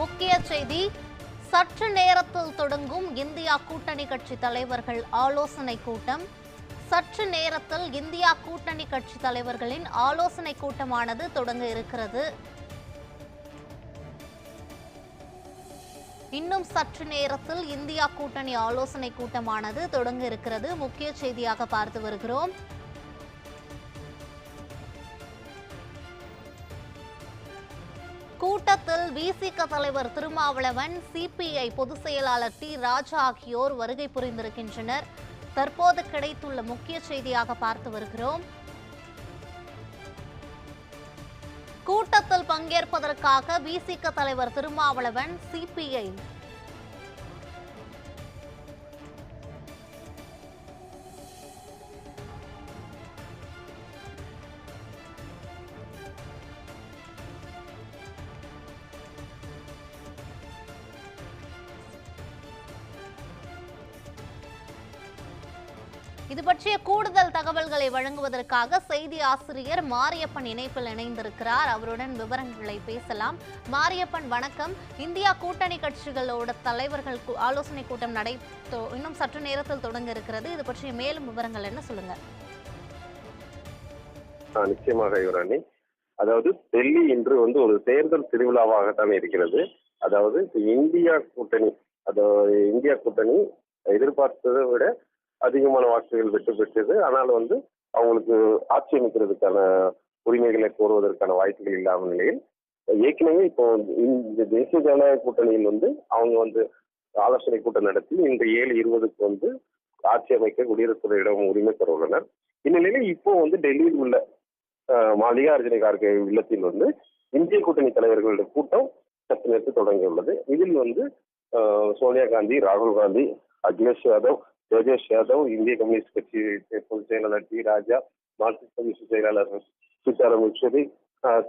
முக்கிய செய்தி சற்று நேரத்தில் தொடங்கும் இந்தியா கூட்டணி கட்சி தலைவர்கள் ஆலோசனை கூட்டம். சற்று நேரத்தில் இந்தியா கூட்டணி கட்சி தலைவர்களின் ஆலோசனை கூட்டமானது தொடங்க இருக்கிறது. இன்னும் சற்று நேரத்தில் இந்தியா கூட்டணி ஆலோசனை கூட்டமானது தொடங்க இருக்கிறது. முக்கிய செய்தியாக பார்த்து வருகிறோம். கூட்டத்தில் விசிக தலைவர் திருமாவளவன் சிபிஐ பொதுச் செயலாளர் டி ராஜா ஆகியோர் வருகை புரிந்திருக்கின்றனர். தற்போது கிடைத்துள்ள முக்கிய செய்தியாக பார்த்து வருகிறோம். கூட்டத்தில் பங்கேற்பதற்காக விசிக தலைவர் திருமாவளவன் சிபிஐ இது பற்றிய கூடுதல் தகவல்களை வழங்குவதற்காக செய்தி ஆசிரியர் மாரியப்பன் இணைப்பில் இணைந்திருக்கிறார். அவருடன் விவரங்களை பேசலாம். மாரியப்பன் வணக்கம். இந்தியா கூட்டணி கட்சிகளோட தலைவர்கள் ஆலோசனை கூட்டம் நடை இன்னும் சற்று நேரத்தில் தொடங்க இருக்கிறது. இது பற்றிய மேலும் விவரங்கள் என்ன சொல்லுங்க. நிச்சயமாக யுவராணி. அதாவது டெல்லி இன்று வந்து ஒரு தேர்தல் திருவிழாவாகத்தான் இருக்கிறது. அதாவது இந்தியா கூட்டணி அதாவது இந்தியா கூட்டணி எதிர்பார்த்ததை விட அதிகமான வாக்குகள் வெற்றி பெற்றது. ஆனால் வந்து அவங்களுக்கு ஆட்சி அமைக்கிறதுக்கான உரிமைகளை கோருவதற்கான வாய்ப்புகள் இல்லாத நிலையில் ஏற்கனவே இப்போ இந்த தேசிய ஜனநாயக கூட்டணியில் வந்து அவங்க வந்து ஆலோசனை கூட்டம் நடத்தி இன்று ஏழு இருபதுக்கு வந்து ஆட்சி அமைக்க குடியரசுத் உரிமை பெற உள்ளனர். இந்நிலையில் இப்போ வந்து டெல்லியில் உள்ள மல்லிகார்ஜுன கார்கே இல்லத்தில் வந்து இந்திய கூட்டணி தலைவர்களுடைய கூட்டம் சற்று நேரத்தில் தொடங்கியுள்ளது. இதில் வந்து சோனியா காந்தி ராகுல் காந்தி அகிலேஷ் யாதவ் தேஜேஷ் யாதவ் இந்திய கம்யூனிஸ்ட் கட்சி பொதுச் செயலாளர் டி ராஜா மார்க்சிஸ்ட் கம்யூனிஸ்ட் செயலாளர் சீதாராம் யெச்சூரி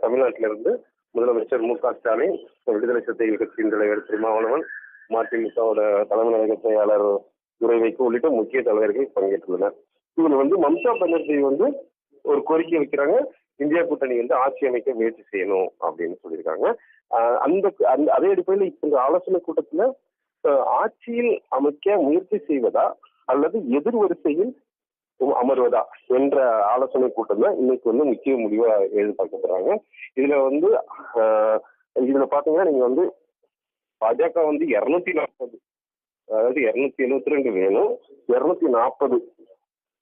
தமிழ்நாட்டிலிருந்து முதலமைச்சர் மு க ஸ்டாலின் விடுதலை சிறுத்தைகள் கட்சியின் தலைவர் திருமாவளவன் மதிமுகவோட தலைமை நிலைய செயலாளர் துரை உள்ளிட்ட முக்கிய தலைவர்கள் பங்கேற்றுள்ளனர். இவர் வந்து மம்தா பானர்ஜி வந்து ஒரு கோரிக்கை வைக்கிறாங்க இந்தியா கூட்டணி வந்து ஆட்சி அமைக்க முயற்சி செய்யணும் அப்படின்னு சொல்லியிருக்காங்க. அந்த அந்த அதே அடிப்படையில் இப்ப இந்த ஆலோசனை கூட்டத்துல ஆட்சியில் அமைக்க முயற்சி செய்வதா அல்லது எதிர் வரிசையில் அமர்வதா என்ற ஆலோசனை கூட்டம் தான் இன்னைக்கு வந்து முக்கிய முடிவா எதிர்பார்க்கப்படுறாங்க இதுல வந்து இதுல பாத்தீங்கன்னா நீங்க வந்து பாஜக வந்து இருநூத்தி நாற்பது அதாவது இருநூத்தி எழுபத்தி ரெண்டு வேணும் இருநூத்தி நாற்பது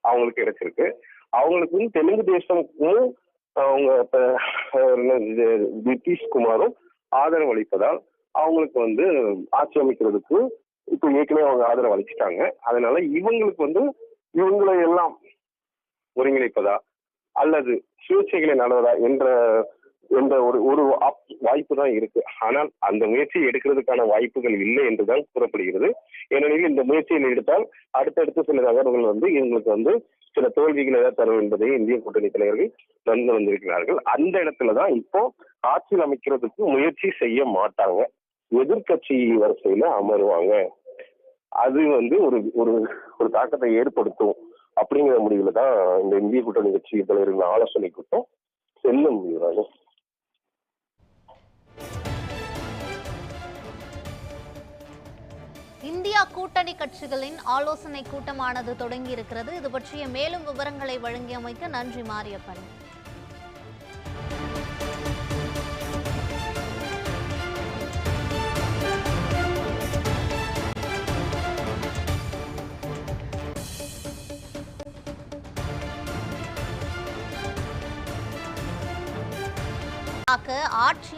அவங்களுக்கு கிடைச்சிருக்கு. அவங்களுக்கு வந்து தெலுங்கு தேசமும் அவங்க நிதிஷ்குமாரும் ஆதரவு அளிப்பதால் அவங்களுக்கு வந்து ஆட்சி அமைக்கிறதுக்கு இப்போ ஏற்கனவே அவங்க ஆதரவு அளிச்சிட்டாங்க. அதனால இவங்களுக்கு வந்து இவங்களை எல்லாம் ஒருங்கிணைப்பதா அல்லது சுயேட்சைகளை நடவதா என்ற என்ற ஒரு ஒரு வாய்ப்பு தான் இருக்கு. ஆனால் அந்த முயற்சியை எடுக்கிறதுக்கான வாய்ப்புகள் இல்லை என்றுதான் கூறப்படுகிறது. ஏனெனில் இந்த முயற்சியில் எடுத்தால் அடுத்தடுத்து சில நகர்வுகள் வந்து இவங்களுக்கு வந்து சில தோல்விகளை தான் தரும் என்பதை இந்திய கூட்டணி தலைவர்கள் நன்கு வந்திருக்கிறார்கள் அந்த இடத்துல தான் இப்போ ஆட்சியில் அமைக்கிறதுக்கு முயற்சி செய்ய மாட்டாங்க. எதிர்க்கட்சி வரிசையில அமருவாங்க. அது வந்து ஒரு ஒரு ஒரு தாக்கத்தை ஏற்படுத்தும் அப்படிங்கிற முடிவுல தான் இந்த இந்திய கூட்டணி கட்சி தலைவர்கள் ஆலோசனை கூட்டம் செல்ல முடியாது இந்தியா கூட்டணி கட்சிகளின் ஆலோசனை கூட்டமானது தொடங்கி இருக்கிறது. இது பற்றிய மேலும் விவரங்களை வழங்கியமைக்கு நன்றி மாரியப்பன். ஆட்சி